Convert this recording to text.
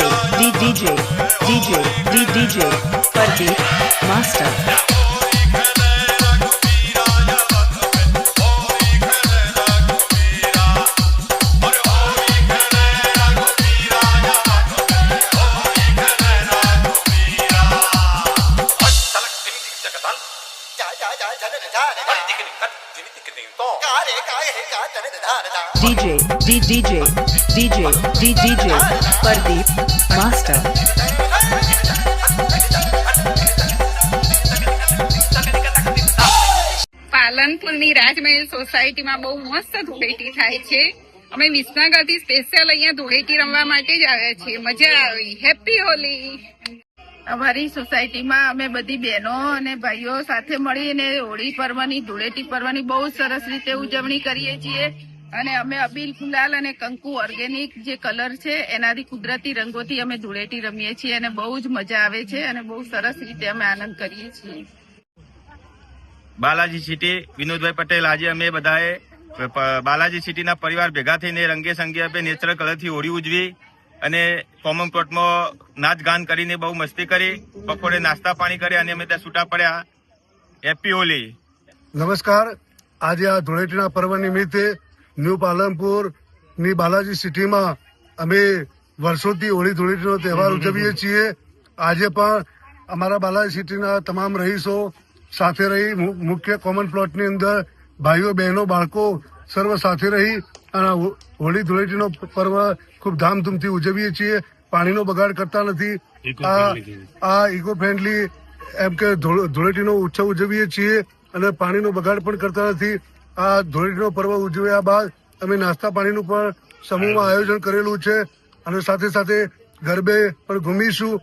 DJ, D DJ, DJ, D DJ, Pardeep, Master. DJ, D DJ, DJ, D DJ, Pardeep, Master. પાલનપુરની રાજમહેલ સોસાયટીમાં બહુ મસ્ત ધૂળેટી થાય છે. અમે વિસનગરથી સ્પેશિયલ અહીંયા ધૂળેટી રમવા માટે જ આવ્યા છીએ. મજા આવી. હેપી હોલી અમારી સોસાયટીમાં અમે બધી બહેનો અને ભાઈઓ સાથે મળીને હોળી પર્વની, ધૂળેટી પર્વની બહુ સરસ રીતે ઉજવણી કરીએ છીએ. અને અમે અબીલ ફુલાલ અને કંકુ ઓર્ગેનિક જે કલર છે, એનાથી કુદરતી રંગોથી અમે ધૂળેટી રમીએ છીએ અને બહુ જ મજા આવે છે અને બહુ સરસ રીતે અમે આનંદ કરીએ છીએ. બાલાજી સિટી, વિનોદભાઈ પટેલ, આજે અમે બધાએ બાલાજી સિટીના પરિવાર ભેગા થઈને રંગે સંગે આપણે નેચરલ કલરથી હોળી ઉજવી. અને કોમન પ્લોટમાં નાચ ગાન કરીને બહુ મસ્તી કરી, બપોરે નાસ્તા પાણી કર્યા અને અમે ત્યાં છૂટા પડ્યા. હેપી હોલી નમસ્કાર. આજે આ ધૂળેટીના પર્વ નિમિત્તે ન્યૂ પાલનપુરની બાલાજી સિટીમાં અમે વર્ષોથી હોળી ધૂળેટીનો તહેવાર ઉજવીએ છીએ. આજે પણ અમારા બાલાજી સિટીના તમામ રહીશો સાથે રહી મુખ્ય કોમન પ્લોટની અંદર ભાઈઓ, બહેનો, બાળકો સર્વ સાથે રહી હોળી ધૂળેટીનો પર્વ ખૂબ ધામધૂમથી ઉજવીએ છીએ. પાણીનો બગાડ કરતા નથી. આ આ ઇકો ફ્રેન્ડલી એમ કે ધૂળ- ધૂળેટીનો ઉત્સવ ઉજવીએ છીએ અને પાણીનો બગાડ પણ કરતા નથી. આ ધૂળેટીનો પર્વ ઉજવ્યા બાદ અમે નાસ્તા પાણીનું પણ સમૂહમાં આયોજન કરેલું છે અને સાથે સાથે ગરબે પણ ઘૂમીશું.